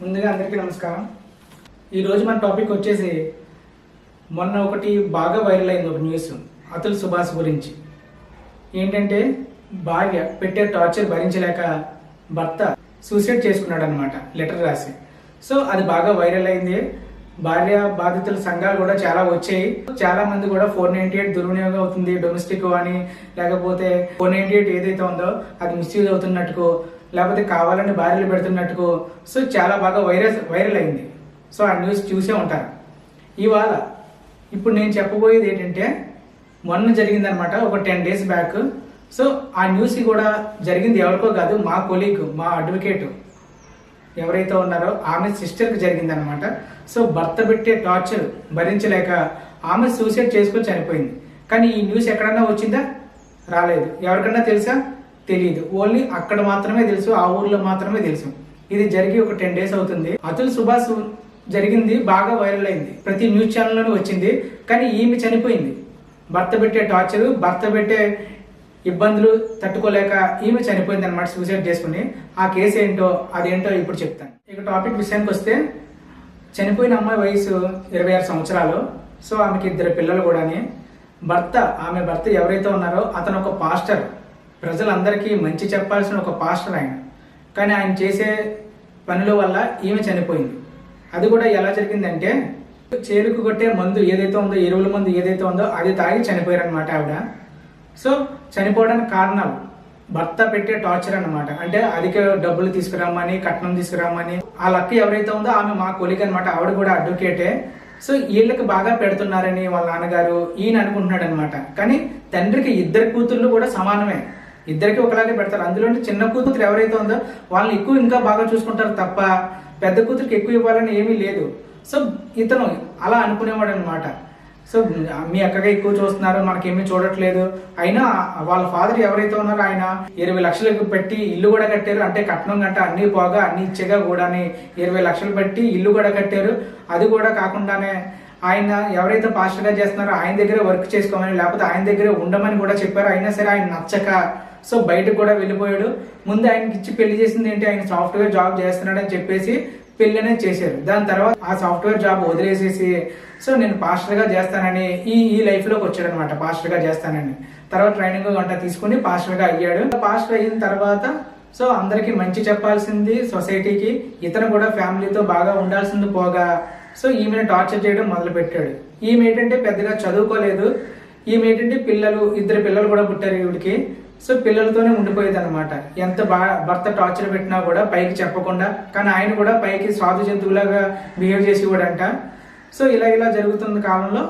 ముందుగా అందరికీ నమస్కారం. ఈరోజు మన టాపిక్ వచ్చేసి మొన్న ఒకటి బాగా వైరల్ అయింది ఒక న్యూస్ అతుల్ సుభాష్ గురించి. ఏంటంటే భార్య పెట్టే టార్చర్ భరించలేక భర్త సూసైడ్ చేసుకున్నాడు అనమాట లెటర్ రాసి. సో అది బాగా వైరల్ అయింది. భార్య బాధితుల సంఘాలు కూడా చాలా వచ్చాయి. చాలా మంది కూడా ఫోర్ నైన్టీ ఎయిట్ దుర్వినియోగం అవుతుంది డొమెస్టిక్ అని లేకపోతే ఫోర్ నైన్టీ ఎయిట్ ఏదైతే ఉందో అది మిస్యూజ్ అవుతున్నట్టుకో లేకపోతే కావాలని భార్యలు పెడుతున్నట్టుకో సో చాలా బాగా వైరస్ వైరల్ అయింది. సో ఆ న్యూస్ చూసే ఉంటారు. ఇవాళ ఇప్పుడు నేను చెప్పబోయేది ఏంటంటే మొన్న జరిగిందనమాట ఒక టెన్ డేస్ బ్యాక్. సో ఆ న్యూస్ కూడా జరిగింది ఎవరికో కాదు మా కొలీగ్ మా అడ్వకేట్ ఎవరైతే ఉన్నారో ఆమె సిస్టర్కి జరిగిందనమాట సో భర్త పెట్టే టార్చర్ భరించలేక ఆమె సూసైడ్ చేసుకొని చనిపోయింది. కానీ ఈ న్యూస్ ఎక్కడన్నా వచ్చిందా? రాలేదు. ఎవరికన్నా తెలుసా? తెలియదు ఓన్లీ అక్కడ మాత్రమే తెలుసు ఆ ఊర్లో మాత్రమే తెలుసు. ఇది జరిగి ఒక టెన్ డేస్ అవుతుంది. అతుల్ సుభాష్ జరిగింది బాగా వైరల్ అయింది. ప్రతి న్యూస్ ఛానల్లోనే వచ్చింది. కానీ ఈమె చనిపోయింది. భర్త పెట్టే టార్చర్ భర్త పెట్టే ఇబ్బందులు తట్టుకోలేక ఈమె చనిపోయింది అనమాట సూసైడ్ చేసుకుని. ఆ కేసు ఏంటో అదేంటో ఇప్పుడు చెప్తాను. ఇక టాపిక్ విషయానికి వస్తే చనిపోయిన అమ్మాయి వయసు ఇరవై ఆరు సంవత్సరాలు. సో ఆమెకి ఇద్దరు పిల్లలు కూడాని. భర్త ఆమె భర్త ఎవరైతే ఉన్నారో అతను ఒక పాస్టర్. ప్రజలందరికీ మంచి చెప్పాల్సిన ఒక పాస్టర్ ఆయన. కానీ ఆయన చేసే పనుల వల్ల ఈమె చనిపోయింది. అది కూడా ఎలా జరిగిందంటే చేరుకు కొట్టే మందు ఏదైతే ఉందో ఎరువుల మందు ఏదైతే ఉందో అది తాగి చనిపోయారు అనమాట ఆవిడ. సో చనిపోవడానికి కారణాలు. భర్త పెట్టే టార్చర్ అనమాట అంటే అధిక డబ్బులు తీసుకురమ్మని కట్నం తీసుకురామని ఆ లక్క ఎవరైతే ఉందో ఆమె మా కొలిక అనమాట ఆవిడ కూడా అడ్వకేటే సో వీళ్ళకి బాగా పెడుతున్నారని వాళ్ళ నాన్నగారు ఈయన అనుకుంటున్నాడు అనమాట కానీ తండ్రికి ఇద్దరు కూతుర్లు కూడా సమానమే. ఇద్దరికి ఒకలాగే పెడతారు. అందులో చిన్న కూతురు ఎవరైతే ఉందో వాళ్ళని ఎక్కువ ఇంకా బాగా చూసుకుంటారు తప్ప పెద్ద కూతురికి ఎక్కువ ఇవ్వాలని ఏమీ లేదు. సో ఇతను అలా అనుకునేవాడు అనమాట సో మీ అక్కగా ఎక్కువ చూస్తున్నారు మనకేమీ చూడట్లేదు. అయినా వాళ్ళ ఫాదర్ ఎవరైతే ఉన్నారో ఆయన ఇరవై లక్షలకు పెట్టి ఇల్లు కూడా కట్టారు. అంటే కట్నం గంట అన్ని పోగా అన్ని ఇచ్చేగా కూడా ఇరవై లక్షలు పెట్టి ఇల్లు కూడా కట్టారు. అది కూడా కాకుండానే ఆయన ఎవరైతే పాస్టర్గా చేస్తున్నారో ఆయన దగ్గరే వర్క్ చేసుకోమని లేకపోతే ఆయన దగ్గరే ఉండమని కూడా చెప్పారు. అయినా సరే ఆయన నచ్చక సో బయటకు కూడా వెళ్ళిపోయాడు. ముందు ఆయనకి ఇచ్చి పెళ్ళి చేసింది ఏంటి? ఆయన సాఫ్ట్వేర్ జాబ్ చేస్తున్నాడని చెప్పేసి పెళ్ళి అనేది చేశారు. దాని తర్వాత ఆ సాఫ్ట్వేర్ జాబ్ వదిలేసేసి సో నేను పాస్టర్గా చేస్తానని ఈ ఈ లైఫ్లోకి వచ్చాడు అనమాట పాస్టర్గా చేస్తానని. తర్వాత ట్రైనింగ్ గంట తీసుకుని పాస్టర్గా అయ్యాడు. పాస్టర్ అయిన తర్వాత సో అందరికి మంచి చెప్పాల్సింది సొసైటీకి ఇతను కూడా ఫ్యామిలీతో బాగా ఉండాల్సింది పోగా. సో ఈమెను టార్చర్ చేయడం మొదలు పెట్టాడు ఈమె ఏంటంటే పెద్దగా చదువుకోలేదు. ఈమె ఏంటంటే పిల్లలు ఇద్దరు పిల్లలు కూడా పుట్టారు ఈవిడికి. సో పిల్లలతోనే ఉండిపోయేది అనమాట ఎంత బాగా భర్త టార్చర్ పెట్టినా కూడా పైకి చెప్పకుండా కానీ ఆయన కూడా పైకి స్వాదు జంతువులాగా బిహేవ్ చేసేవాడంట. సో ఇలా ఇలా జరుగుతున్న కాలంలో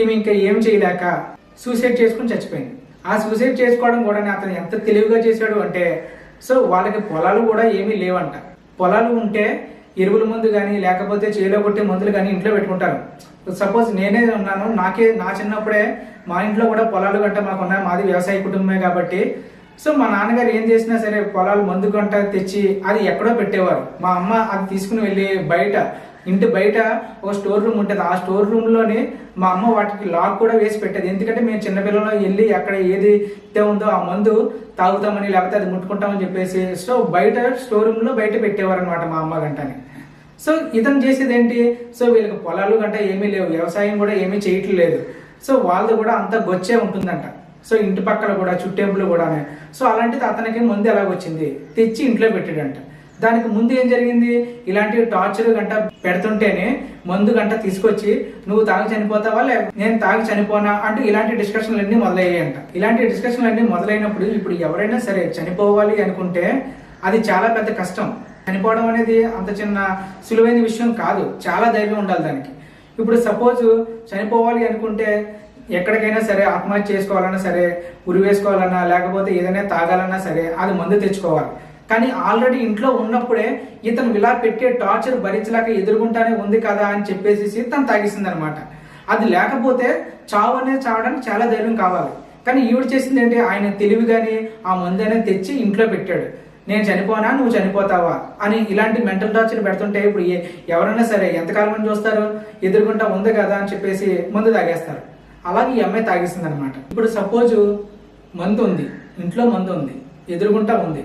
ఈమె ఇంకా ఏం చేయలేక సూసైడ్ చేసుకుని చచ్చిపోయింది. ఆ సూసైడ్ చేసుకోవడం కూడా అతను ఎంత తెలివిగా చేశాడు అంటే సో వాళ్ళకి పొలాలు కూడా ఏమీ లేవంట. పొలాలు ఉంటే ఎరువుల మందు కానీ లేకపోతే చేలో కొట్టే మందులు కానీ ఇంట్లో పెట్టుకుంటారు. సపోజ్ నేనే ఉన్నాను నాకే నా చిన్నప్పుడే మా ఇంట్లో కూడా పొలాలు గంట మాకున్నాయి. మాది వ్యవసాయ కుటుంబమే కాబట్టి. సో మా నాన్నగారు ఏం చేసినా సరే పొలాలు మందు గంట తెచ్చి అది ఎక్కడో పెట్టేవారు. మా అమ్మ అది తీసుకుని వెళ్ళి బయట ఇంటి బయట ఒక స్టోర్ రూమ్ ఉంటుంది. ఆ స్టోర్ రూమ్లోనే మా అమ్మ వాటికి లాక్ కూడా వేసి పెట్టేది. ఎందుకంటే మేము చిన్నపిల్లలు వెళ్ళి అక్కడ ఏది అయితే ఉందో ఆ మందు తాగుతామని లేకపోతే అది ముట్టుకుంటామని చెప్పేసి సో బయట స్టోర్ రూమ్లో బయట పెట్టేవారు అనమాట మా అమ్మ గంటని. సో ఇతను చేసేది ఏంటి? సో వీళ్ళకి పొలాలు గంట ఏమీ లేవు. వ్యవసాయం కూడా ఏమీ చేయట్లేదు. సో వాళ్ళది కూడా అంత గొచ్చే ఉంటుందంట. సో ఇంటి పక్కన కూడా చుట్టేంపులు కూడానే. సో అలాంటిది అతనికి ముందు ఎలా వచ్చింది. తెచ్చి ఇంట్లో పెట్టాడంట. దానికి ముందు ఏం జరిగింది? ఇలాంటి టార్చర్ గంట పెడుతుంటేనే మందు గంట తీసుకొచ్చి నువ్వు తాగి చనిపోతావా? లే నేను తాగి చనిపోనా? అంటూ ఇలాంటి డిస్కషన్లు అన్ని మొదలయ్యాయంట. ఇలాంటి డిస్కషన్లు అన్ని మొదలైనప్పుడు ఇప్పుడు ఎవరైనా సరే చనిపోవాలి అనుకుంటే అది చాలా పెద్ద కష్టం. చనిపోవడం అనేది అంత చిన్న సులువైన విషయం కాదు. చాలా ధైర్యం ఉండాలి దానికి. ఇప్పుడు సపోజ్ చనిపోవాలి అనుకుంటే ఎక్కడికైనా సరే ఆత్మహత్య చేసుకోవాలన్నా సరే ఉరి వేసుకోవాలన్నా లేకపోతే ఏదైనా తాగాలన్నా సరే అది మందు తెచ్చుకోవాలి. కానీ ఆల్రెడీ ఇంట్లో ఉన్నప్పుడే ఇతను ఇలా పెట్టే టార్చర్ భరించలేక ఎదుర్కొంటానే ఉంది కదా అని చెప్పేసి తను తాగిస్తుంది అనమాట అది లేకపోతే చావు అనేది చావడానికి చాలా ధైర్యం కావాలి. కానీ ఈవిడ చేసింది ఏంటి? ఆయన తెలివిగాని ఆ మందు అనేది తెచ్చి ఇంట్లో పెట్టాడు. నేను చనిపోనా నువ్వు చనిపోతావా? అని ఇలాంటి మెంటల్ టార్చర్ పెడుతుంటే ఇప్పుడు ఎవరైనా సరే ఎంతకాలం అని చూస్తారు? ఎదుర్కొంటా ఉంది కదా అని చెప్పేసి మందు తాగేస్తారు. అలాగే ఈ అమ్మాయి తాగేస్తుంది అనమాట ఇప్పుడు సపోజ్ మందు ఉంది ఇంట్లో మందు ఉంది ఎదురుగుంటా ఉంది.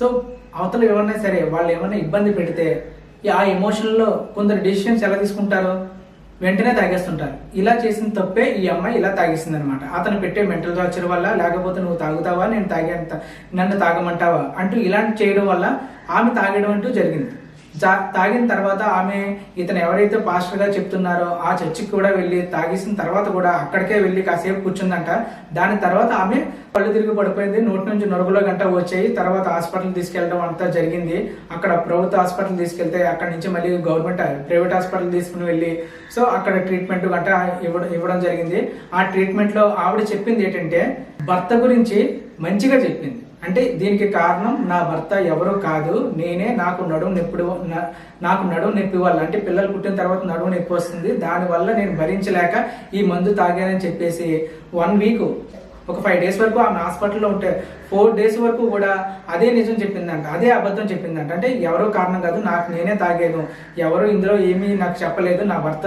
సో అవతల ఎవరైనా సరే వాళ్ళు ఏమైనా ఇబ్బంది పెడితే ఆ ఎమోషన్లో కొందరు డెసిషన్స్ ఎలా తీసుకుంటారు? వెంటనే తాగేస్తుంటారు. ఇలా చేసిన తప్పే ఈ అమ్మాయి ఇలా తాగేసింది అనమాట అతను పెట్టే మెంటల్ టార్చర్ వల్ల లేకపోతే నువ్వు తాగుతావా నేను తాగే నన్ను తాగమంటావా అంటూ ఇలాంటి చేయడం వల్ల ఆమె తాగడం అంటూ జరిగింది. తాగిన తర్వాత ఆమె ఇతను ఎవరైతే పాస్టర్గా చెప్తున్నారో ఆ చర్చికి కూడా వెళ్ళి తాగేసిన తర్వాత కూడా అక్కడికే వెళ్ళి కాసేపు కూర్చుందంట. దాని తర్వాత ఆమె పళ్ళు తిరిగి పడిపోయింది. నోటి నుంచి నొరుగులో గంట వచ్చాయి. తర్వాత హాస్పిటల్ తీసుకెళ్ళడం అంతా జరిగింది. అక్కడ ప్రభుత్వ హాస్పిటల్ తీసుకెళ్తే అక్కడ నుంచి మళ్ళీ గవర్నమెంట్ ప్రైవేట్ హాస్పిటల్ తీసుకుని వెళ్ళి సో అక్కడ ట్రీట్మెంట్ గంట ఇవ్వడం ఇవ్వడం జరిగింది. ఆ ట్రీట్మెంట్లో ఆవిడ చెప్పింది ఏంటంటే భర్త గురించి మంచిగా చెప్పింది. అంటే దీనికి కారణం నా భర్త ఎవరు కాదు. నేనే నాకు నడుము నొప్పి నాకు నడుము నొప్పి వల్ల అంటే పిల్లలు పుట్టిన తర్వాత నడుము నొప్పి వస్తుంది. దానివల్ల నేను భరించలేక ఈ మందు తాగానని చెప్పేసి వన్ వీక్ ఒక ఫైవ్ డేస్ వరకు ఆమె హాస్పిటల్లో ఉంటే ఫోర్ డేస్ వరకు కూడా అదే నిజం చెప్పిందంట అదే అబద్ధం చెప్పిందంట. అంటే ఎవరో కారణం కాదు నాకు నేనే తాగాను. ఎవరు ఇందులో ఏమీ నాకు చెప్పలేదు. నా భర్త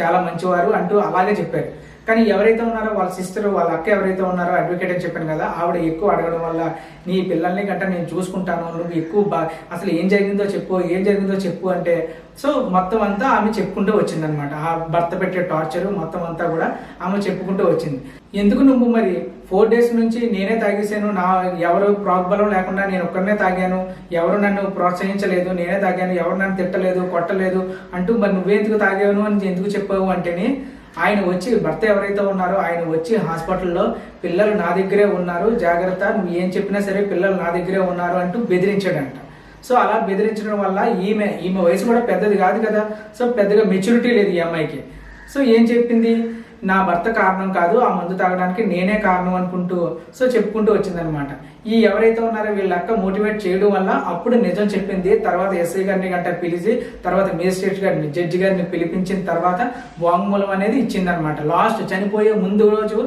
చాలా మంచివారు అంటూ అలాగే చెప్పారు. కానీ ఎవరైతే ఉన్నారో వాళ్ళ సిస్టర్ వాళ్ళ అక్క ఎవరైతే ఉన్నారో అడ్వకేట్ అని చెప్పాను కదా ఆవిడ ఎక్కువ అడగడం వల్ల నీ పిల్లల్ని గట్ట నేను చూసుకుంటాను నువ్వు ఎక్కువ బా అసలు ఏం జరిగిందో చెప్పు ఏం జరిగిందో చెప్పు అంటే సో మొత్తం అంతా ఆమె చెప్పుకుంటూ వచ్చిందనమాట. ఆ భర్త పెట్టే టార్చర్ మొత్తం అంతా కూడా ఆమె చెప్పుకుంటూ వచ్చింది. ఎందుకు నువ్వు మరి ఫోర్ డేస్ నుంచి నేనే తాగేసాను నా ఎవరు ప్రోగ్బలం లేకుండా నేను ఒక్కరినే తాగాను ఎవరు నన్ను ప్రోత్సహించలేదు నేనే తాగాను ఎవరు నన్ను తిట్టలేదు కొట్టలేదు అంటూ మరి నువ్వెందుకు తాగాను అని ఎందుకు చెప్పావు అంటేనే ఆయన వచ్చి భర్త ఎవరైతే ఉన్నారో ఆయన వచ్చి హాస్పిటల్లో పిల్లలు నా దగ్గరే ఉన్నారు జాగ్రత్త ఏం చెప్పినా సరే పిల్లలు నా దగ్గరే ఉన్నారు అంటూ బెదిరించాడంట. సో అలా బెదిరించడం వల్ల ఈమె ఈమె వయసు కూడా పెద్దది కాదు కదా. సో పెద్దగా మెచ్యూరిటీ లేదు ఈ అమ్మాయికి. సో ఏం చెప్పింది? నా భర్త కారణం కాదు ఆ మందు తాగడానికి నేనే కారణం అనుకుంటూ సో చెప్పుకుంటూ వచ్చిందనమాట. ఈ ఎవరైతే ఉన్నారో వీళ్ళ అక్క మోటివేట్ చేయడం వల్ల అప్పుడు నిజం చెప్పింది. తర్వాత ఎస్ఐ గారిని గంట పిలిచి తర్వాత మేజిస్ట్రేట్ గారిని జడ్జి గారిని పిలిపించిన తర్వాత వాంగ్మూలం అనేది ఇచ్చిందనమాట. లాస్ట్ చనిపోయే ముందు రోజు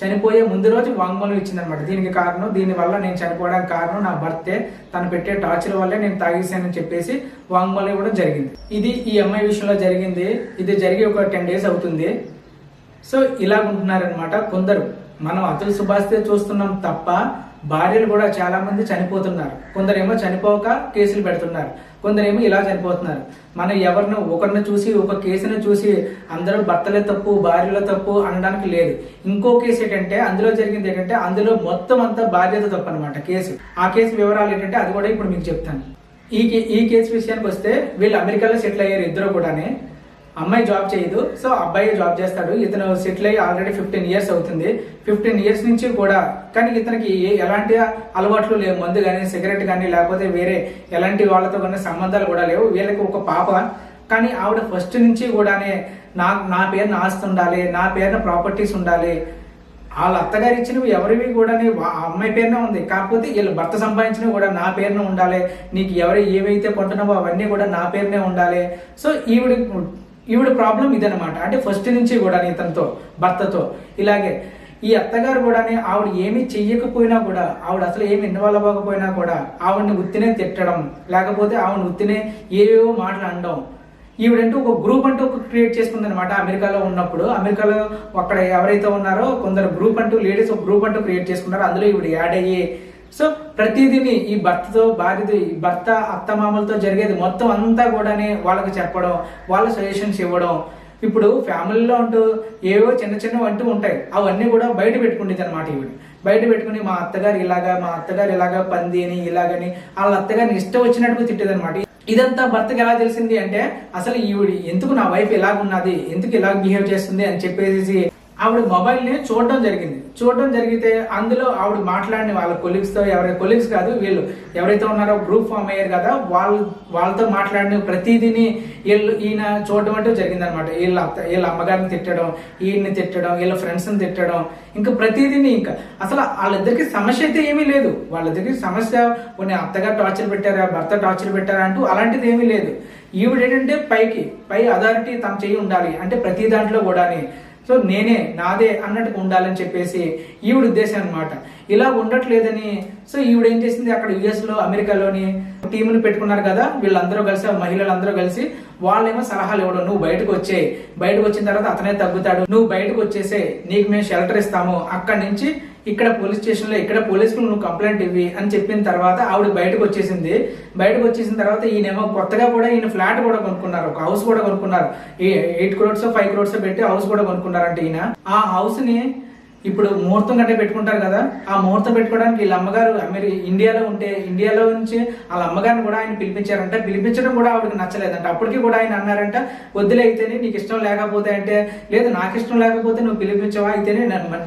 చనిపోయే ముందు రోజు వాంగ్మూలం ఇచ్చిందనమాట. దీనికి కారణం దీనివల్ల నేను చనిపోవడానికి కారణం నా భర్తే. తను పెట్టే టార్చర్ వల్లే నేను తాగేసానని చెప్పేసి వాంగ్మూలం ఇవ్వడం జరిగింది. ఇది ఈ అమ్మాయి విషయంలో జరిగింది. ఇది జరిగి ఒక టెన్ డేస్ అవుతుంది. సో ఇలా ఉంటున్నారనమాట కొందరు. మనం అతుల్ సుభాష్తే చూస్తున్నాం తప్ప భార్యలు కూడా చాలా మంది చనిపోతున్నారు. కొందరేమో చనిపోక కేసులు పెడుతున్నారు. కొందరేమో ఇలా చనిపోతున్నారు. మనం ఎవరినో ఒకరిని చూసి ఒక కేసును చూసి అందరూ భర్తలే తప్పు భార్యలో తప్పు అనడానికి లేదు. ఇంకో కేసు ఏంటంటే అందులో జరిగింది ఏంటంటే అందులో మొత్తం అంతా భార్యత తప్పు అనమాట కేసు. ఆ కేసు వివరాలు ఏంటంటే అది కూడా ఇప్పుడు మీకు చెప్తాను. ఈ కే- ఈ కేసు విషయానికి వస్తే వీళ్ళు అమెరికాలో సెటిల్ అయ్యారు ఇద్దరు కూడానే. అమ్మాయి జాబ్ చేయదు. సో అబ్బాయి జాబ్ చేస్తాడు. ఇతను సెటిల్ అయ్యి ఆల్రెడీ ఫిఫ్టీన్ ఇయర్స్ అవుతుంది. ఫిఫ్టీన్ ఇయర్స్ నుంచి కూడా కానీ ఇతనికి ఏ- ఎలాంటి అలవాట్లు లేవు. మందు కానీ సిగరెట్ కానీ లేకపోతే వేరే ఎలాంటి వాళ్ళతో కానీ సంబంధాలు కూడా లేవు. వీళ్ళకి ఒక పాప. కానీ ఆవిడ ఫస్ట్ నుంచి కూడానే నా నా పేరున ఆస్తి ఉండాలి నా పేరున ప్రాపర్టీస్ ఉండాలి. వాళ్ళ అత్తగారు ఇచ్చినవి ఎవరివి కూడా అమ్మాయి పేరున ఉంది. కాకపోతే వీళ్ళు భర్త సంపాదించినవి కూడా నా పేరున ఉండాలి. నీకు ఎవరు ఏవైతే కొంటున్నావో అవన్నీ కూడా నా పేరునే ఉండాలి. సో ఈవిడ ఈవిడ ప్రాబ్లం ఇదనమాట అంటే ఫస్ట్ నుంచి కూడా ఇతనితో భర్తతో. ఇలాగే ఈ అత్తగారు కూడా ఆవిడ ఏమీ చెయ్యకపోయినా కూడా ఆవిడ అసలు ఏమి ఇన్వాల్వ్ అవ్వకపోయినా కూడా ఆవిడని ఉత్తినే తిట్టడం లేకపోతే ఆవిడ ఉత్తినే ఏవేవో మాటలు అనడం. ఈవిడంటూ ఒక గ్రూప్ అంటూ క్రియేట్ చేసుకుందనమాట అమెరికాలో ఉన్నప్పుడు. అమెరికాలో అక్కడ ఎవరైతే ఉన్నారో కొందరు గ్రూప్ అంటూ లేడీస్ ఒక గ్రూప్ అంటూ క్రియేట్ చేసుకున్నారు. అందులో ఈవిడ యాడ్ అయ్యి సో ప్రతిదీని ఈ భర్తతో భార్యతో ఈ భర్త అత్తమామలతో జరిగేది మొత్తం అంతా కూడానే వాళ్ళకి చెప్పడం వాళ్ళ సజెషన్స్ ఇవ్వడం. ఇప్పుడు ఫ్యామిలీలో ఉంటూ ఏవో చిన్న చిన్నవి అంటూ ఉంటాయి. అవన్నీ కూడా బయట పెట్టుకుంటుంది అనమాట ఈవిడ. బయట పెట్టుకుని మా అత్తగారు ఇలాగా మా అత్తగారు ఇలాగా పంది అని ఇలాగని వాళ్ళ అత్తగారిని ఇష్టం వచ్చినట్టుగా తిట్టేది అనమాట ఇదంతా భర్తకి ఎలా తెలిసింది అంటే అసలు ఈవిడ ఎందుకు నా వైఫ్ ఇలాగున్నది? ఎందుకు ఇలా బిహేవ్ చేస్తుంది? అని చెప్పేసి ఆవిడ మొబైల్ని చూడడం జరిగింది. చూడడం జరిగితే అందులో ఆవిడ మాట్లాడిన వాళ్ళ కొలీగ్స్తో ఎవరైతే కొలీగ్స్ కాదు వీళ్ళు ఎవరైతే ఉన్నారో గ్రూప్ ఫామ్ అయ్యారు కదా వాళ్ళు వాళ్ళతో మాట్లాడిన ప్రతిదీని వీళ్ళు ఈయన చూడడం అంటూ జరిగింది అనమాట వీళ్ళ అత్త వీళ్ళ అమ్మగారిని తిట్టడం ఈయన్ని తిట్టడం వీళ్ళ ఫ్రెండ్స్ని తిట్టడం ఇంకా ప్రతిదీని ఇంకా. అసలు వాళ్ళిద్దరికి సమస్య అయితే ఏమీ లేదు. వాళ్ళిద్దరికి సమస్య కొన్ని అత్తగారు టార్చర్ పెట్టారా భర్త టార్చర్ పెట్టారా అంటూ అలాంటిది ఏమీ లేదు. ఈవిడ ఏంటంటే పైకి పై అథారిటీ తమ చెయ్యి ఉండాలి. అంటే ప్రతి దాంట్లో కూడాని సో నేనే నాదే అన్నట్టుగా ఉండాలని చెప్పేసి ఈవిడ ఉద్దేశం అనమాట ఇలా ఉండట్లేదని సో ఈవిడ ఏం చేసింది? అక్కడ యుఎస్లో అమెరికాలోని టీముని పెట్టుకున్నారు కదా వీళ్ళందరూ కలిసి ఆ మహిళలందరూ కలిసి వాళ్ళేమో సలహాలు ఇవ్వడం నువ్వు బయటకు వచ్చే బయటకు వచ్చిన తర్వాత అతనే తగ్గుతాడు నువ్వు బయటకు వచ్చేసే నీకు మేము షెల్టర్ ఇస్తాము అక్కడి నుంచి ఇక్కడ పోలీస్ స్టేషన్లో ఇక్కడ పోలీసులు నువ్వు కంప్లైంట్ ఇవ్వి అని చెప్పిన తర్వాత ఆవిడ బయటకు వచ్చేసింది. బయటకు వచ్చేసిన తర్వాత ఈయనేమో కొత్తగా కూడా ఈయన ఫ్లాట్ కూడా కొనుక్కున్నారు ఒక హౌస్ కూడా కొనుక్కున్నారు. ఎయిట్ క్రోడ్స్ ఫైవ్ క్రోడ్స్ పెట్టి హౌస్ కూడా కొనుక్కున్నారంటే ఈయన. ఆ హౌస్ని ఇప్పుడు ముహూర్తం కంటే పెట్టుకుంటారు కదా ఆ ముహూర్తం పెట్టుకోవడానికి వీళ్ళ అమ్మగారు మీరు ఇండియాలో ఉంటే ఇండియాలో నుంచి వాళ్ళ అమ్మగారిని కూడా ఆయన పిలిపించారంట. పిలిపించడం కూడా ఆవిడకి నచ్చలేదంట. అప్పటికి కూడా ఆయన అన్నారంట వద్దులే అయితేనే నీకు ఇష్టం లేకపోతే అంటే లేదు నాకు ఇష్టం లేకపోతే నువ్వు పిలిపించవా? అయితేనే నన్ను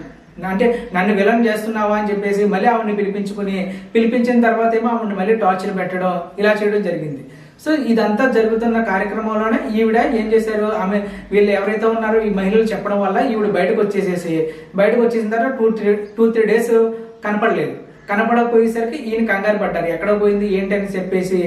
అంటే నన్ను విలన్ చేస్తున్నావా అని చెప్పేసి మళ్ళీ ఆవిడని పిలిపించుకుని పిలిపించిన తర్వాత ఏమో ఆవిడని మళ్ళీ టార్చర్ పెట్టడం ఇలా చేయడం జరిగింది. సో ఇదంతా జరుగుతున్న కార్యక్రమంలోనే ఈవిడ ఏం చేశారు? ఆమె వీళ్ళు ఎవరైతే ఉన్నారో ఈ మహిళలు చెప్పడం వల్ల ఈవిడ బయటకు వచ్చేసేసి బయటకు వచ్చేసిన తర్వాత two three two three days కనపడలేదు. కనపడకపోయేసరికి ఈయన కంగారు పడ్డారు. ఎక్కడ పోయింది? ఏంటి అని చెప్పేసి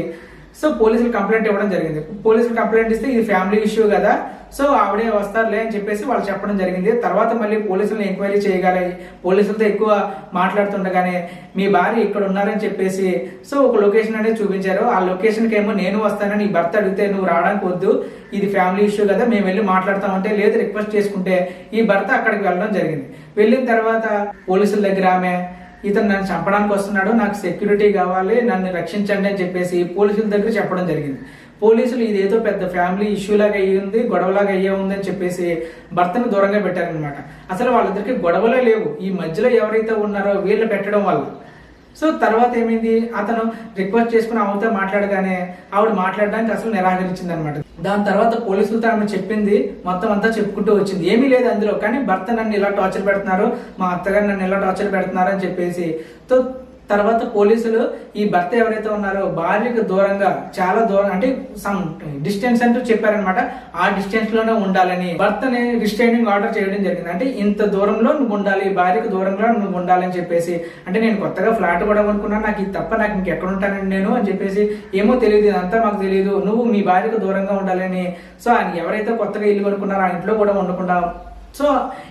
సో పోలీసులు కంప్లైంట్ ఇవ్వడం జరిగింది. పోలీసులు కంప్లైంట్ ఇస్తే ఇది ఫ్యామిలీ ఇష్యూ కదా. సో ఆవిడే వస్తారులే అని చెప్పేసి వాళ్ళు చెప్పడం జరిగింది. తర్వాత మళ్ళీ పోలీసులను ఎంక్వైరీ చేయగలి పోలీసులతో ఎక్కువ మాట్లాడుతుండగానే మీ భార్య ఇక్కడ ఉన్నారని చెప్పేసి సో ఒక లొకేషన్ అనేది చూపించారు. ఆ లొకేషన్కి ఏమో నేను వస్తానని నీ భర్త అడిగితే నువ్వు రావడానికి వద్దు ఇది ఫ్యామిలీ ఇష్యూ కదా మేము వెళ్ళి మాట్లాడతామంటే లేదు రిక్వెస్ట్ చేసుకుంటే ఈ భర్త అక్కడికి వెళ్ళడం జరిగింది. వెళ్ళిన తర్వాత పోలీసుల దగ్గర ఆమె ఇతను నన్ను చంపడానికి వస్తున్నాడు నాకు సెక్యూరిటీ కావాలి నన్ను రక్షించండి అని చెప్పేసి పోలీసుల దగ్గర చెప్పడం జరిగింది. పోలీసులు ఇదేదో పెద్ద ఫ్యామిలీ ఇష్యూ లాగా అయ్యి ఉంది గొడవలాగా అయ్యే ఉందని చెప్పేసి భర్తను దూరంగా పెట్టారనమాట అసలు వాళ్ళిద్దరికి గొడవలే లేవు. ఈ మధ్యలో ఎవరైతే ఉన్నారో వీళ్ళు పెట్టడం వల్ల. సో తర్వాత ఏమైంది? అతను రిక్వెస్ట్ చేసుకుని ఆమెతో మాట్లాడగానే ఆవిడ మాట్లాడడానికి అసలు నిరాకరించింది అనమాట దాని తర్వాత పోలీసులతో ఆమె చెప్పింది మొత్తం అంతా చెప్పుకుంటూ వచ్చింది. ఏమీ లేదు అందులో కానీ భర్త నన్ను ఇలా టార్చర్ పెడుతున్నారు మా అత్తగారు నన్ను ఇలా టార్చర్ పెడుతున్నారు అని చెప్పేసి. సో తర్వాత పోలీసులు ఈ భర్త ఎవరైతే ఉన్నారో భార్యకు దూరంగా చాలా దూరం అంటే సమ్ డిస్టెన్స్ అంటూ చెప్పారనమాట ఆ డిస్టెన్స్లోనే ఉండాలని. భర్తని రిస్ట్రైనింగ్ ఆర్డర్ చేయడం జరిగింది. అంటే ఇంత దూరంలో నువ్వు ఉండాలి భార్యకు దూరంలో నువ్వు ఉండాలని చెప్పేసి. అంటే నేను కొత్తగా ఫ్లాట్ కూడా కొనుక్కున్నాను నాకు ఇది తప్ప నాకు ఇంకెక్కడ ఉంటానండి నేను అని చెప్పేసి. ఏమో తెలియదు ఇదంతా మాకు తెలియదు. నువ్వు మీ భార్యకు దూరంగా ఉండాలని. సో ఆయన ఎవరైతే కొత్తగా ఇల్లు కొనుక్కున్నారో ఆ ఇంట్లో కూడా ఉండకుండా. సో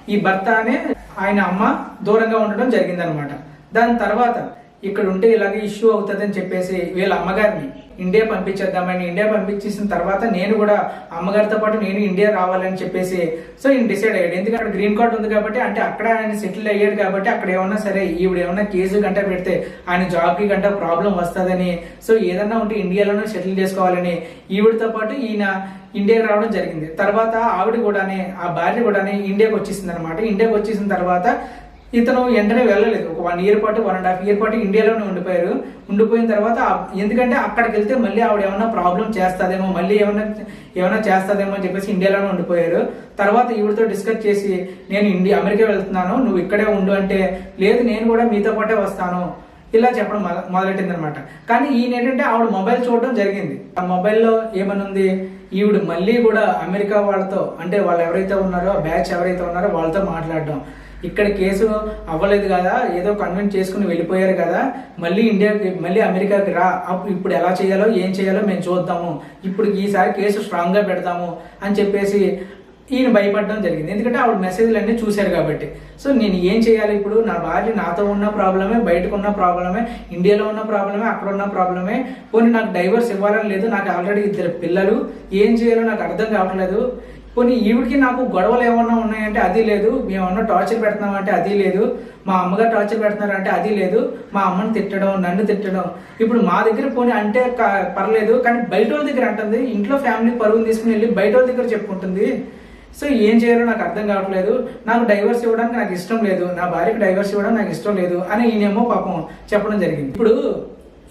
ఈ భర్త అనే ఆయన అమ్మ దూరంగా ఉండడం జరిగిందనమాట దాని తర్వాత ఇక్కడ ఉంటే ఇలాగే ఇష్యూ అవుతుందని చెప్పేసి వీళ్ళ అమ్మగారిని ఇండియా పంపించేద్దామని ఇండియా పంపించేసిన తర్వాత నేను కూడా అమ్మగారితో పాటు నేను ఇండియా రావాలని చెప్పేసి సో ఈయన డిసైడ్ అయ్యాడు. ఎందుకంటే అక్కడ గ్రీన్ కార్డ్ ఉంది కాబట్టి అంటే అక్కడ ఆయన సెటిల్ అయ్యాడు కాబట్టి అక్కడ ఏమన్నా సరే ఈవిడ ఏమన్నా కేసు గంట పెడితే ఆయన జాబ్కి గంట ప్రాబ్లం వస్తుందని సో ఏదన్నా ఉంటే ఇండియాలోనే సెటిల్ చేసుకోవాలని ఈవిడతో పాటు ఈయన ఇండియాకి రావడం జరిగింది. తర్వాత ఆవిడ కూడానే ఆ భార్య కూడానే ఇండియాకి వచ్చేసింది అనమాట ఇండియాకి వచ్చేసిన తర్వాత ఇతను వెంటనే వెళ్ళలేదు. ఒక వన్ ఇయర్ పాటు వన్ అండ్ హాఫ్ ఇయర్ పాటు ఇండియాలోనే ఉండిపోయారు. ఉండిపోయిన తర్వాత ఎందుకంటే అక్కడికి వెళ్తే మళ్ళీ ఆవిడ ఏమైనా ప్రాబ్లం చేస్తాదేమో మళ్ళీ ఏమైనా ఏమైనా చేస్తాదేమో అని చెప్పేసి ఇండియాలోనే ఉండిపోయారు. తర్వాత ఈవిడతో డిస్కస్ చేసి నేను ఇండియా అమెరికా వెళ్తున్నాను నువ్వు ఇక్కడే ఉండు అంటే లేదు నేను కూడా మీతో పాటే వస్తాను. ఇలా చెప్పడం మొదలెట్టింది అనమాట కానీ ఈయన ఏంటంటే ఆవిడ మొబైల్ చూడడం జరిగింది. ఆ మొబైల్లో ఏమనుంది? ఈవిడ మళ్ళీ కూడా అమెరికా వాళ్ళతో అంటే వాళ్ళు ఎవరైతే ఉన్నారో ఆ బ్యాచ్ ఎవరైతే ఉన్నారో వాళ్ళతో మాట్లాడడం. ఇక్కడ కేసు అవ్వలేదు కదా ఏదో కన్విన్స్ చేసుకుని వెళ్ళిపోయారు కదా మళ్ళీ ఇండియాకి మళ్ళీ అమెరికాకి రా అప్పుడు ఇప్పుడు ఎలా చేయాలో ఏం చేయాలో మేము చూద్దాము. ఇప్పుడు ఈసారి కేసు స్ట్రాంగ్గా పెడతాము అని చెప్పేసి ఈయన భయపడడం జరిగింది. ఎందుకంటే ఆవిడ మెసేజ్లు అన్నీ చూశారు కాబట్టి. సో నేను ఏం చేయాలి ఇప్పుడు? నా భార్య నాతో ఉన్న ప్రాబ్లమే బయటకు ఉన్న ప్రాబ్లమే ఇండియాలో ఉన్న ప్రాబ్లమే అక్కడ ఉన్న ప్రాబ్లమే. పోనీ నాకు డైవర్స్ ఇవ్వాలని లేదు నాకు ఆల్రెడీ ఇద్దరు పిల్లలు. ఏం చేయాలో నాకు అర్థం కావట్లేదు. పోనీ ఈవిడికి నాకు గొడవలు ఏమన్నా ఉన్నాయంటే అది లేదు. మేమన్నా టార్చర్ పెడుతున్నామంటే అది లేదు. మా అమ్మగారు టార్చర్ పెడుతున్నారంటే అది లేదు. మా అమ్మని తిట్టడం నన్ను తిట్టడం. ఇప్పుడు మా దగ్గర పోనీ అంటే పర్లేదు. కానీ బయట వాళ్ళ దగ్గర అంటుంది. ఇంట్లో ఫ్యామిలీ పరుగులు తీసుకుని వెళ్ళి బయట వాళ్ళ దగ్గర చెప్పుకుంటుంది. సో ఏం చేయాలో నాకు అర్థం కావట్లేదు. నాకు డైవర్స్ ఇవ్వడానికి నాకు ఇష్టం లేదు. నా భార్యకి డైవర్స్ ఇవ్వడం నాకు ఇష్టం లేదు అని ఈయనేమో పాపం చెప్పడం జరిగింది. ఇప్పుడు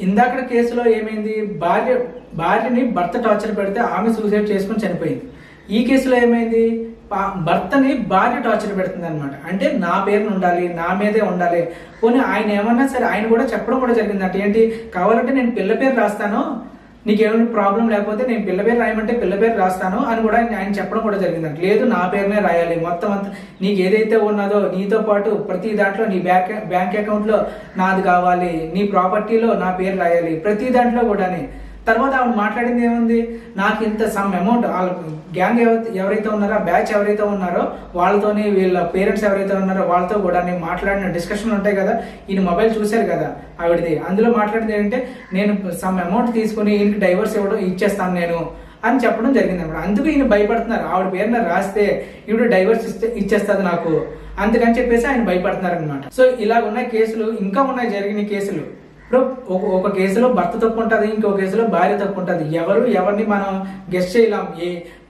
ఇందాక కేసులో ఏమైంది? భార్య భార్యని భర్త టార్చర్ పెడితే ఆమె సూసైడ్ చేసుకుని చనిపోయింది. ఈ కేసులో ఏమైంది? పా- భర్తని భార్య టార్చర్ పెడుతుంది అనమాట అంటే నా పేరున ఉండాలి నా మీదే ఉండాలి. పోనీ ఆయన ఏమన్నా సరే ఆయన కూడా చెప్పడం కూడా జరిగింది అంటే ఏంటి? కావాలంటే నేను పిల్ల పేరు రాస్తాను. నీకేమైనా ప్రాబ్లం లేకపోతే నేను పిల్ల పేరు రాయమంటే పిల్ల పేరు రాస్తాను అని కూడా ఆయన ఆయన చెప్పడం కూడా జరిగిందంట. లేదు నా పేరునే రాయాలి. మొత్తం అంతా నీకు ఏదైతే ఉన్నదో నీతో పాటు ప్రతి దాంట్లో నీ బ్యాంక్ బ్యాంక్ అకౌంట్లో నాది కావాలి. నీ ప్రాపర్టీలో నా పేరు రాయాలి. ప్రతి దాంట్లో కూడానే. తర్వాత ఆవిడ మాట్లాడింది ఏముంది? నాకు ఇంత సమ్ అమౌంట్ వాళ్ళ గ్యాంగ్ ఎవరైతే ఉన్నారో బ్యాచ్ ఎవరైతే ఉన్నారో వాళ్ళతోని వీళ్ళ పేరెంట్స్ ఎవరైతే ఉన్నారో వాళ్ళతో కూడా నేను మాట్లాడిన డిస్కషన్ ఉంటాయి కదా ఈయన మొబైల్ చూశారు కదా ఆవిడది. అందులో మాట్లాడింది ఏంటంటే నేను సమ్ అమౌంట్ తీసుకుని ఈయనకి డైవర్స్ ఇవ్వడం ఇచ్చేస్తాను నేను అని చెప్పడం జరిగింది అనమాట. అందుకు ఈయన భయపడుతున్నారు. ఆవిడ పేరున రాస్తే ఈవిడ డైవర్స్ ఇస్తే ఇచ్చేస్తుంది నాకు. అందుకని చెప్పేసి ఆయన భయపడుతున్నారు అనమాట సో ఇలా ఉన్న కేసులు ఇంకా ఉన్నాయి జరిగిన కేసులు. ఒక ఒక కేసులో భర్త తప్పు ఉంటుంది ఇంకో కేసులో భార్య తప్పు ఉంటుంది ఎవరు ఎవరిని మనం గెస్ట్ చేయలేం. ఏ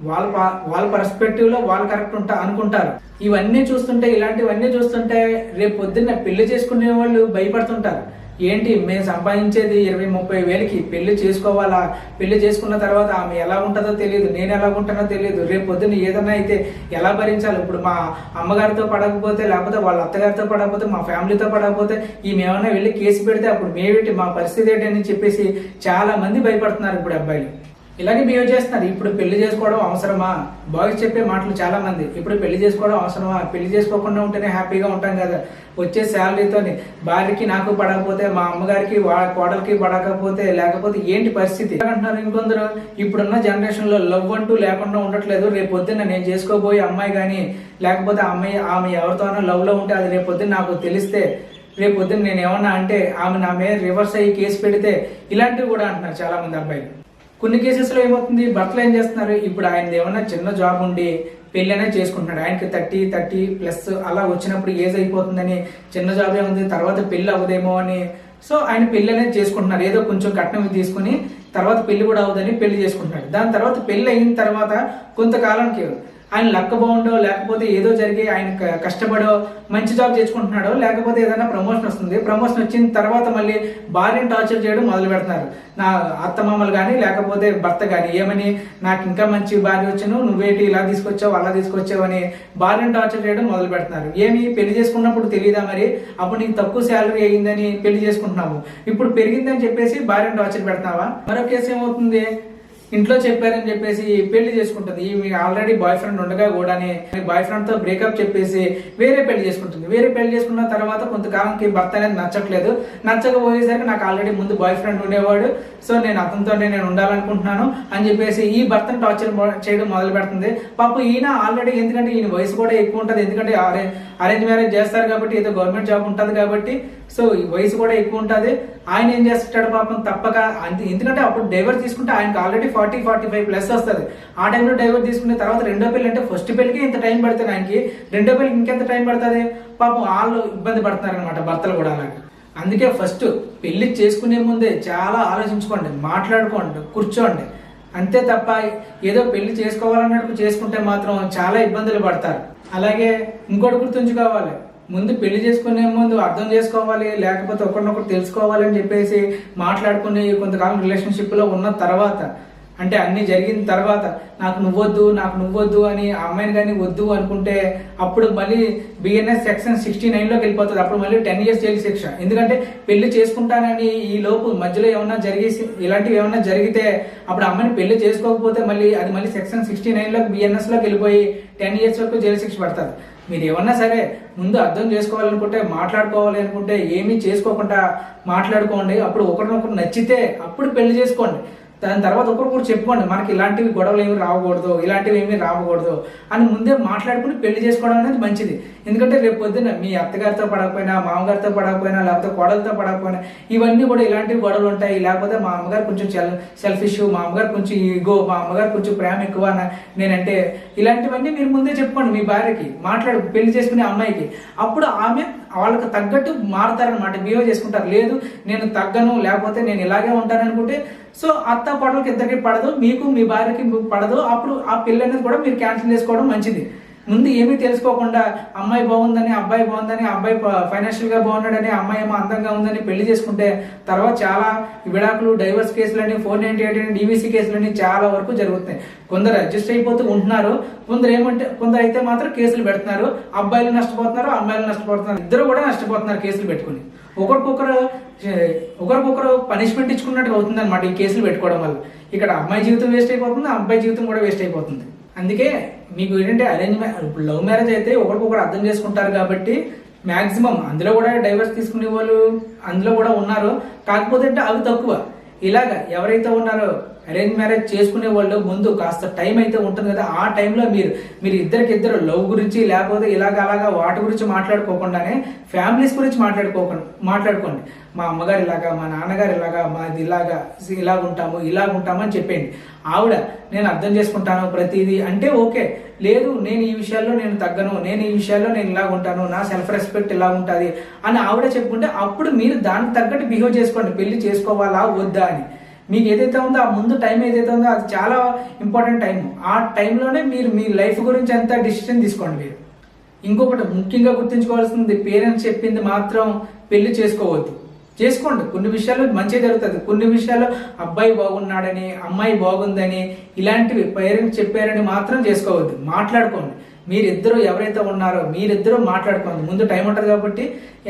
వాళ్ళ వాళ్ళ పర్స్పెక్టివ్లో వాళ్ళు కరెక్ట్ ఉంటా అనుకుంటారు. ఇవన్నీ చూస్తుంటే ఇలాంటివన్నీ చూస్తుంటే రేపు పొద్దున్న పెళ్ళి చేసుకునే వాళ్ళు భయపడుతుంటారు. ఏంటి మేము సంపాదించేది ఇరవై ముప్పై వేలకి పెళ్ళి చేసుకోవాలా? పెళ్ళి చేసుకున్న తర్వాత ఆమె ఎలా ఉంటుందో తెలియదు నేను ఎలా ఉంటానో తెలియదు. రేపు పొద్దున్న ఏదైనా అయితే ఎలా భరించాలి? ఇప్పుడు మా అమ్మగారితో పడకపోతే లేకపోతే వాళ్ళ అత్తగారితో పడకపోతే మా ఫ్యామిలీతో పడకపోతే ఈమె ఏమైనా వెళ్ళి కేసు పెడితే అప్పుడు మేమేంటి? మా పరిస్థితి ఏంటి అని చెప్పేసి చాలా మంది భయపడుతున్నారు ఇప్పుడు అబ్బాయిలు. ఇలాగే బిహేవ్ చేస్తున్నారు. ఇప్పుడు పెళ్ళి చేసుకోవడం అవసరమా? బాయ్స్ చెప్పే మాటలు చాలా మంది ఇప్పుడు పెళ్ళి చేసుకోవడం అవసరమా? పెళ్ళి చేసుకోకుండా ఉంటేనే హ్యాపీగా ఉంటాం కదా. వచ్చే శాలరీతోని భార్యకి నాకు పడకపోతే మా అమ్మగారికి వా- కోడలికి పడకపోతే లేకపోతే ఏంటి పరిస్థితి? అంటున్నారు ఇంకొందరు ఇప్పుడున్న జనరేషన్లో లవ్ అంటూ లేకుండా ఉండట్లేదు. రేపు పొద్దున్న నేను చేసుకోబోయే అమ్మాయి కానీ లేకపోతే అమ్మాయి ఆమె ఎవరితోనో లవ్లో ఉంటే అది రేపు పొద్దున్న నాకు తెలిస్తే రేపు పొద్దున్న నేను ఏమన్నా అంటే ఆమె నా మీద రివర్స్ అయ్యి కేసు పెడితే ఇలాంటివి కూడా అంటున్నారు చాలా మంది అబ్బాయిలు. కొన్ని కేసెస్లో ఏమవుతుంది? భర్తలు ఏం చేస్తున్నారు? ఇప్పుడు ఆయన ఏమన్నా చిన్న జాబ్ ఉండి పెళ్ళైనా చేసుకుంటున్నాడు. ఆయనకి థర్టీ థర్టీ ప్లస్ అలా వచ్చినప్పుడు ఏజ్ అయిపోతుందని చిన్న జాబ్ ఉంది తర్వాత పెళ్ళి అవ్వదేమో అని. సో ఆయన పెళ్ళి అనేది చేసుకుంటున్నారు. ఏదో కొంచెం కట్నం తీసుకుని తర్వాత పెళ్ళి కూడా అవ్వదని పెళ్ళి చేసుకుంటున్నాడు. దాని తర్వాత పెళ్ళి అయిన తర్వాత కొంతకాలానికి ఆయన లక్క బాగుండో లేకపోతే ఏదో జరిగి ఆయన కష్టపడో మంచి జాబ్ తెచ్చుకుంటున్నాడో లేకపోతే ఏదైనా ప్రమోషన్ వస్తుంది. ప్రమోషన్ వచ్చిన తర్వాత మళ్ళీ భార్యను టార్చర్ చేయడం మొదలు పెడుతున్నారు. నా అత్తమామలు కానీ లేకపోతే భర్త కానీ ఏమని నాకు ఇంకా మంచి భార్య వచ్చాను నువ్వేటి ఇలా తీసుకొచ్చావు అలా తీసుకొచ్చావు అని భార్యను టార్చర్ చేయడం మొదలు పెడుతున్నారు. ఏమి పెళ్ళి చేసుకున్నప్పుడు తెలియదా మరి? అప్పుడు నీకు తక్కువ శాలరీ అయ్యిందని పెళ్ళి చేసుకుంటున్నాము ఇప్పుడు పెరిగిందని చెప్పేసి భార్యను టార్చర్ పెడతావా మరో కేసు ఏమవుతుంది? ఇంట్లో చెప్పారని చెప్పేసి పెళ్ళి చేసుకుంటుంది. ఈమె ఆల్రెడీ బాయ్ ఫ్రెండ్ ఉండగా కూడా బాయ్ ఫ్రెండ్తో బ్రేకప్ చెప్పేసి వేరే పెళ్ళి చేసుకుంటుంది. వేరే పెళ్ళి చేసుకున్న తర్వాత కొంతకాలంకి భర్త అనేది నచ్చట్లేదు. నచ్చకపోయేసరికి నాకు ఆల్రెడీ ముందు బాయ్ ఫ్రెండ్ ఉండేవాడు. సో నేను అతనితోనే నేను ఉండాలనుకుంటున్నాను అని చెప్పేసి ఈ భర్తను టార్చర్ చేయడం మొదలు పెడుతుంది. పాపం ఈయన ఆల్రెడీ ఎందుకంటే ఈయన వయసు కూడా ఎక్కువ ఉంటుంది. ఎందుకంటే అరేంజ్ మ్యారేజ్ చేస్తారు కాబట్టి ఏదో గవర్నమెంట్ జాబ్ ఉంటుంది కాబట్టి సో ఈ వయసు కూడా ఎక్కువ ఉంటుంది. ఆయన ఏం చేస్తాడు పాపం తప్పక ఎందుకంటే అప్పుడు డైవర్ తీసుకుంటే ఆయనకి already forty forty five plus వస్తుంది. ఆ టైంలో డైవర్ తీసుకున్న తర్వాత రెండో పెళ్ళి అంటే ఫస్ట్ పెళ్ళికి ఇంత టైం పడుతుంది ఆయనకి. రెండో పెళ్ళికి ఇంకెంత టైం పడుతుంది? పాపం వాళ్ళు ఇబ్బంది పడుతున్నారు అనమాట భర్తలు కూడా అలాగే. అందుకే ఫస్ట్ పెళ్ళి చేసుకునే ముందే చాలా ఆలోచించుకోండి మాట్లాడుకోండి కూర్చోండి. అంతే తప్ప ఏదో పెళ్ళి చేసుకోవాలన్నట్టు చేసుకుంటే మాత్రం చాలా ఇబ్బందులు పడతారు. అలాగే ఇంకోటి గుర్తుంచుకోవాలి ముందు పెళ్ళి చేసుకునే ముందు అర్థం చేసుకోవాలి లేకపోతే ఒకరినొకరు తెలుసుకోవాలి అని చెప్పేసి మాట్లాడుకుని కొంతకాలం రిలేషన్షిప్లో ఉన్న తర్వాత అంటే అన్ని జరిగిన తర్వాత నాకు నువ్వొద్దు నాకు నువ్వొద్దు అని ఆ అమ్మాయిని కానీ వద్దు అనుకుంటే అప్పుడు మళ్ళీ బిఎన్ఎస్ సెక్షన్ సిక్స్టీ నైన్లోకి వెళ్ళిపోతుంది. అప్పుడు మళ్ళీ టెన్ ఇయర్స్ జైలు శిక్ష ఎందుకంటే పెళ్ళి చేసుకుంటానని ఈ లోపు మధ్యలో ఏమన్నా జరిగేసి ఇలాంటివి ఏమన్నా జరిగితే అప్పుడు అమ్మాయిని పెళ్ళి చేసుకోకపోతే మళ్ళీ అది మళ్ళీ సెక్షన్ సిక్స్టీ నైన్లోకి బిఎన్ఎస్లోకి వెళ్ళిపోయి టెన్ ఇయర్స్ వరకు జైలు శిక్ష పడుతుంది. మీరు ఏమన్నా సరే ముందు అర్థం చేసుకోవాలనుకుంటే మాట్లాడుకోవాలి అనుకుంటే ఏమీ చేసుకోకుండా మాట్లాడుకోండి. అప్పుడు ఒకరినొకరు నచ్చితే అప్పుడు పెళ్ళి చేసుకోండి. దాని తర్వాత ఒకరికొకరు చెప్పుకోండి మనకి ఇలాంటివి గొడవలు ఏమి రావకూడదు ఇలాంటివి ఏమీ రావకూడదు అని ముందే మాట్లాడుకుని పెళ్ళి చేసుకోవడం అనేది మంచిది. ఎందుకంటే రేపు పొద్దున్న మీ అత్తగారితో పడకపోయినా మామగారితో పడకపోయినా లేకపోతే కోడలతో పడకపోయినా ఇవన్నీ కూడా ఇలాంటివి గొడవలు ఉంటాయి. లేకపోతే మా అమ్మగారు కొంచెం సెల్ఫిష్ మా అమ్మగారు కొంచెం ఈగో మా అమ్మగారు కొంచెం ప్రేమ ఎక్కువ అన్న నేనంటే ఇలాంటివన్నీ మీరు ముందే చెప్పుకోండి మీ భార్యకి మాట్లాడు పెళ్ళి చేసుకునే అమ్మాయికి. అప్పుడు ఆమె వాళ్ళకి తగ్గట్టు మారుతారనమాట బిహేవ్ చేసుకుంటారు. లేదు నేను తగ్గను లేకపోతే నేను ఇలాగే ఉంటాను అనుకుంటే సో అత్త పడవలకి ఇద్దరికి పడదు మీకు మీ భార్యకి పడదు. అప్పుడు ఆ పెళ్ళి అనేది కూడా మీరు క్యాన్సిల్ చేసుకోవడం మంచిది. ముందు ఏమీ తెలుసుకోకుండా అమ్మాయి బాగుందని అబ్బాయి బాగుందని అబ్బాయి ఫైనాన్షియల్గా బాగున్నాడని అమ్మాయి ఏమో అందంగా ఉందని పెళ్ళి చేసుకుంటే తర్వాత చాలా విడాకులు డైవర్స్ కేసులని ఫోర్ నైన్టీ ఎయిట్ అని డీవీసీ కేసులని చాలా వరకు జరుగుతున్నాయి కొందరు అడ్జస్ట్ అయిపోతూ ఉంటున్నారు. కొందరు ఏమంటే కొందరు అయితే మాత్రం కేసులు పెడుతున్నారు. అబ్బాయిలు నష్టపోతున్నారు అమ్మాయిలు నష్టపోతున్నారు. ఇద్దరు కూడా నష్టపోతున్నారు కేసులు పెట్టుకుని. ఒకరికొకరు ఒకరికొకరు పనిష్మెంట్ ఇచ్చుకున్నట్టుగా అవుతుంది అనమాట ఈ కేసులు పెట్టుకోవడం వల్ల. ఇక్కడ అమ్మాయి జీవితం వేస్ట్ అయిపోతుంది అబ్బాయి జీవితం కూడా వేస్ట్ అయిపోతుంది. అందుకే మీకు ఏంటంటే అరేంజ్ ఇప్పుడు లవ్ మ్యారేజ్ అయితే ఒకరికొకరు అర్థం చేసుకుంటారు కాబట్టి మాక్సిమం అందులో కూడా డైవర్స్ తీసుకునే వాళ్ళు అందులో కూడా ఉన్నారు. కాకపోతే అంటే అవి తక్కువ. ఇలాగ ఎవరైతే ఉన్నారో అరేంజ్ మ్యారేజ్ చేసుకునే వాళ్ళు ముందు కాస్త టైం అయితే ఉంటుంది కదా ఆ టైంలో మీరు మీరు ఇద్దరికి ఇద్దరు లవ్ గురించి లేకపోతే ఇలాగ అలాగా వాటి గురించి మాట్లాడుకోకుండానే ఫ్యామిలీస్ గురించి మాట్లాడుకోకుండా మాట్లాడుకోండి. మా అమ్మగారు ఇలాగా మా నాన్నగారు ఇలాగా మాది ఇలాగా ఇలాగ ఉంటాము ఇలాగ ఉంటామని చెప్పేయండి. చెప్పండి ఆవిడ నేను అర్థం చేసుకుంటాను ప్రతిదీ అంటే ఓకే. లేదు నేను ఈ విషయాల్లో నేను తగ్గను నేను ఈ విషయాల్లో నేను ఇలా ఉంటాను నా సెల్ఫ్ రెస్పెక్ట్ ఇలా ఉంటుంది అని ఆవిడ చెప్పుకుంటే అప్పుడు మీరు దానికి తగ్గట్టు బిహేవ్ చేసుకోండి. పెళ్ళి చేసుకోవాలా వద్దా అని. మీకు ఏదైతే ఉందో ఆ ముందు టైం ఏదైతే ఉందో అది చాలా ఇంపార్టెంట్ టైం ఆ టైంలోనే మీరు మీ లైఫ్ గురించి అంతా డిసిషన్ తీసుకోండి మీరు. ఇంకొకటి ముఖ్యంగా గుర్తుంచుకోవాల్సింది పేరెంట్స్ చెప్పింది మాత్రం పెళ్ళి చేసుకోవద్దు. చేసుకోండి. కొన్ని విషయాల్లో మంచి జరుగుతుంది. కొన్ని విషయాల్లో అబ్బాయి బాగున్నాడని అమ్మాయి బాగుందని ఇలాంటివి పేరెంట్స్ చెప్పారని మాత్రం చేసుకోవద్దు. మాట్లాడుకోండి. మీరిద్దరూ ఎవరైతే ఉన్నారో మీరిద్దరూ మాట్లాడుకోండి. ముందు టైం ఉంటుంది కాబట్టి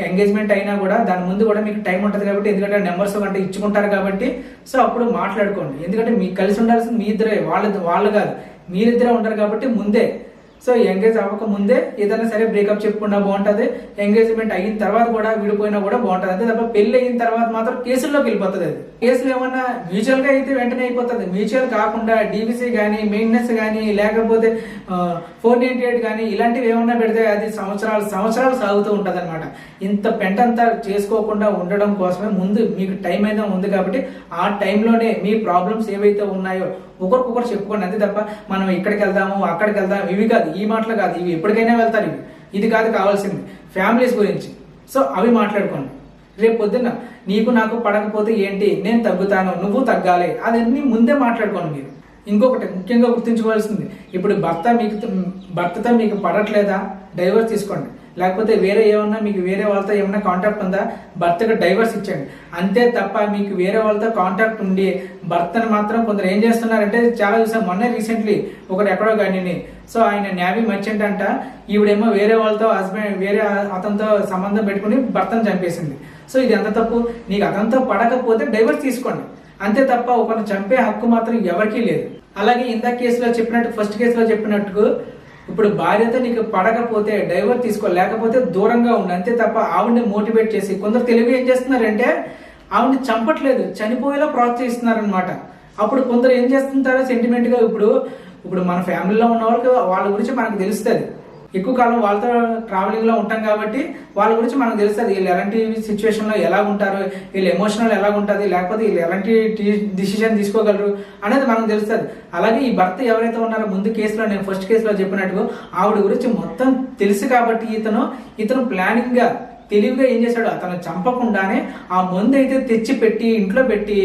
ఎంగేజ్మెంట్ అయినా కూడా దాని ముందు కూడా మీకు టైం ఉంటుంది కాబట్టి ఎందుకంటే నెంబర్స్ అంటే ఇచ్చుకుంటారు కాబట్టి సో అప్పుడు మాట్లాడుకోండి. ఎందుకంటే మీకు కలిసి ఉండాల్సింది మీ ఇద్దరే వాళ్ళ వాళ్ళు కాదు. మీరిద్దరే ఉంటారు కాబట్టి ముందే సో ఎంగేజ్ అవ్వక ముందే ఏదైనా సరే బ్రేకప్ చెప్పుకున్నా బాగుంటుంది. ఎంగేజ్మెంట్ అయిన తర్వాత కూడా విడిపోయినా కూడా బాగుంటుంది. అంతే తప్ప పెళ్ళి అయిన తర్వాత మాత్రం కేసుల్లోకి వెళ్ళిపోతుంది అది. కేసులు ఏమన్నా మ్యూచువల్గా అయితే వెంటనే అయిపోతుంది. మ్యూచువల్ కాకుండా డీవీసీ కానీ మెయింటెనెన్స్ కానీ లేకపోతే ఫోర్ నైన్టీ ఎయిట్ కానీ ఇలాంటివి ఏమన్నా పెడితే అది సంవత్సరాలు సంవత్సరాలు సాగుతూ ఉంటుంది అనమాట ఇంత పెంటంతా చేసుకోకుండా ఉండడం కోసమే ముందు మీకు టైం అయినా ఉంది కాబట్టి ఆ టైంలోనే మీ ప్రాబ్లమ్స్ ఏవైతే ఉన్నాయో ఒకరికొకరు చెప్పుకోండి అంతే తప్ప మనం ఇక్కడికి వెళ్దాము అక్కడికి వెళ్దాము ఇవి కాదు ఈ మాటలు కాదు ఇవి ఎప్పటికైనా వెళ్తారు ఇవి. ఇది కాదు కావాల్సింది. ఫ్యామిలీస్ గురించి. సో అవి మాట్లాడుకోండి. రేపు పొద్దున్న నీకు నాకు పడకపోతే ఏంటి? నేను తగ్గుతాను నువ్వు తగ్గాలి. అదన్నీ ముందే మాట్లాడుకోండి మీరు. ఇంకొకటి ముఖ్యంగా గుర్తుంచుకోవాల్సింది. ఇప్పుడు భర్త మీకు భర్తతో మీకు పడట్లేదా? డైవర్స్ తీసుకోండి. లేకపోతే వేరే ఏమన్నా మీకు వేరే వాళ్ళతో ఏమన్నా కాంటాక్ట్ ఉందా? భర్తకు డైవర్స్ ఇచ్చండి అంతే తప్ప మీకు వేరే వాళ్ళతో కాంటాక్ట్ ఉండి భర్తను మాత్రం కొందరు ఏం చేస్తున్నారంటే చాలా చూసాం మొన్న రీసెంట్లీ ఒకడు ఎక్కడో కానీ సో ఆయన నేవీ మర్చెంట్ అంట ఈవిడేమో వేరే వాళ్ళతో హస్బెండ్ వేరే అతనితో సంబంధం పెట్టుకుని భర్తను చంపేసింది. సో ఇది ఎంత తప్పు? నీకు అతనితో పడకపోతే డైవర్స్ తీసుకోండి. అంతే తప్ప ఒకరిని చంపే హక్కు మాత్రం ఎవరికీ లేదు. అలాగే ఇందా కేసులో చెప్పినట్టు ఫస్ట్ కేసులో చెప్పినట్టు ఇప్పుడు బాధ్యత నీకు పడకపోతే డైవర్ తీసుకో లేకపోతే దూరంగా ఉండు. అంతే తప్ప ఆవిడని మోటివేట్ చేసి కొందరు తెలివి ఏం చేస్తున్నారంటే ఆవిడని చంపట్లేదు చనిపోయేలా ప్రోత్సహిస్తున్నారనమాట అప్పుడు కొందరు ఏం చేస్తుంటారో సెంటిమెంట్గా ఇప్పుడు ఇప్పుడు మన ఫ్యామిలీలో ఉన్న వాళ్ళకి వాళ్ళ గురించి మనకు తెలుస్తుంది. ఎక్కువ కాలం వాళ్ళతో ట్రావెలింగ్లో ఉంటాం కాబట్టి వాళ్ళ గురించి మనకు తెలుస్తుంది. వీళ్ళు ఎలాంటి సిచ్యువేషన్లో ఎలా ఉంటారు? వీళ్ళు ఎమోషనల్ ఎలా ఉంటుంది? లేకపోతే వీళ్ళు ఎలాంటి డిసిషన్ తీసుకోగలరు అనేది మనకు తెలుస్తుంది. అలాగే ఈ భర్త ఎవరైతే ఉన్నారో ముందు కేసులో నేను ఫస్ట్ కేసులో చెప్పినట్టు ఆవిడ గురించి మొత్తం తెలుసు కాబట్టి ఇతను ఇతను ప్లానింగ్గా తెలివిగా ఏం చేశాడు? అతను చంపకుండానే ఆ మందు అయితే తెచ్చి పెట్టి ఇంట్లో పెట్టి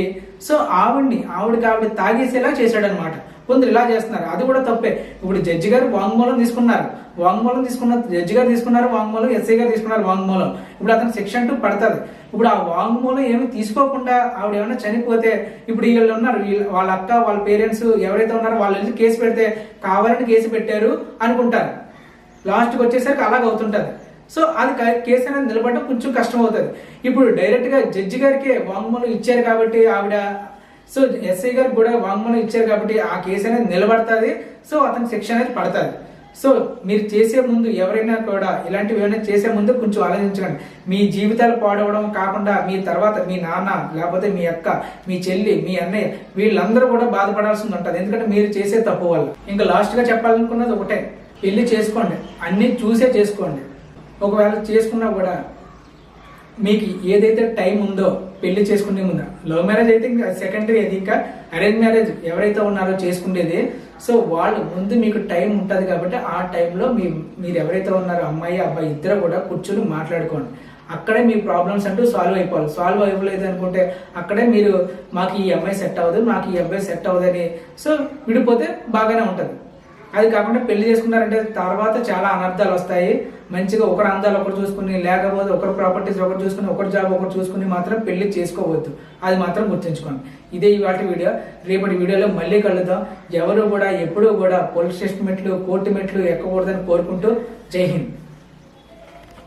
సో ఆవిడ్ని ఆవిడకి ఆవిడ తాగేసేలా చేశాడనమాట కొందరు ఇలా చేస్తున్నారు. అది కూడా తప్పే. ఇప్పుడు జడ్జి గారు వాంగ్మూలం తీసుకున్నారు. వాంగ్మూలం తీసుకున్న జడ్జి గారు తీసుకున్నారు వాంగ్మూలం ఎస్ఐ గారు తీసుకున్నారు వాంగ్మూలం. ఇప్పుడు అతను శిక్ష టూ పడుతుంది ఇప్పుడు ఆ వాంగ్మూలం ఏమి తీసుకోకుండా ఆవిడ ఏమైనా చనిపోతే ఇప్పుడు వీళ్ళు ఉన్నారు. వాళ్ళ అక్క వాళ్ళ పేరెంట్స్ ఎవరైతే ఉన్నారో వాళ్ళు వెళ్ళి కేసు పెడితే కావాలని కేసు పెట్టారు అనుకుంటారు. లాస్ట్కి వచ్చేసరికి అలాగ అవుతుంటది. సో అది కేసు అనేది నిలబడడం కొంచెం కష్టం అవుతుంది ఇప్పుడు డైరెక్ట్గా జడ్జి గారికి వాంగ్మూలం ఇచ్చారు కాబట్టి ఆవిడ సో ఎస్ఐ గారికి కూడా వాంగ్మూలం ఇచ్చారు కాబట్టి ఆ కేసు అనేది నిలబడుతుంది. సో అతని శిక్ష అనేది పడుతుంది. సో మీరు చేసే ముందు ఎవరైనా కూడా ఇలాంటివి ఏమైనా చేసే ముందు కొంచెం ఆలోచించండి మీ జీవితాలు పాడవడం కాకుండా మీ తర్వాత మీ నాన్న లేకపోతే మీ అక్క మీ చెల్లి మీ అన్నయ్య వీళ్ళందరూ కూడా బాధపడాల్సి ఉంటుంది. ఎందుకంటే మీరు చేసే తప్పు వల్ల. ఇంకా లాస్ట్గా చెప్పాలనుకున్నది ఒకటే. పెళ్ళి చేసుకోండి. అన్నీ చూసే చేసుకోండి. ఒకవేళ చేసుకున్నా కూడా మీకు ఏదైతే టైం ఉందో పెళ్ళి చేసుకునే ముందు. లవ్ మ్యారేజ్ అయితే ఇంకా సెకండరీ అది ఇంకా అరేంజ్ మ్యారేజ్ ఎవరైతే ఉన్నారో చేసుకునేది. సో వాళ్ళు ముందు మీకు టైం ఉంటుంది కాబట్టి ఆ టైంలో మీ మీరు ఎవరైతే ఉన్నారో అమ్మాయి అబ్బాయి ఇద్దరు కూడా కూర్చొని మాట్లాడుకోండి. అక్కడే మీ ప్రాబ్లమ్స్ అంటూ సాల్వ్ అయిపోవాలి. సాల్వ్ అవ్వలేదు అనుకుంటే అక్కడే మీరు మాకు ఈ అమ్మాయి సెట్ అవ్వదు మాకు ఈ అబ్బాయి సెట్ అవ్వదని సో విడిపోతే బాగానే ఉంటుంది. అది కాకుండా పెళ్ళి చేసుకున్నారంటే తర్వాత చాలా అనర్థాలు వస్తాయి. మంచిగా ఒకరు అందాలు ఒకరు చూసుకుని లేకపోతే ఒకరు ప్రాపర్టీస్ ఒకరు చూసుకుని ఒకరు జాబ్ ఒకరు చూసుకుని మాత్రం పెళ్ళి చేసుకోవద్దు. అది మాత్రం గుర్తుంచుకోండి. ఇదే ఇవాటి వీడియో. రేపటి వీడియోలో మళ్ళీ కలుద్దాం. ఎవరు కూడా ఎప్పుడూ కూడా పోలీస్ స్టేషన్ మెట్లు కోర్టు మెట్లు ఎక్కకూడదని కోరుకుంటూ జై హింద్.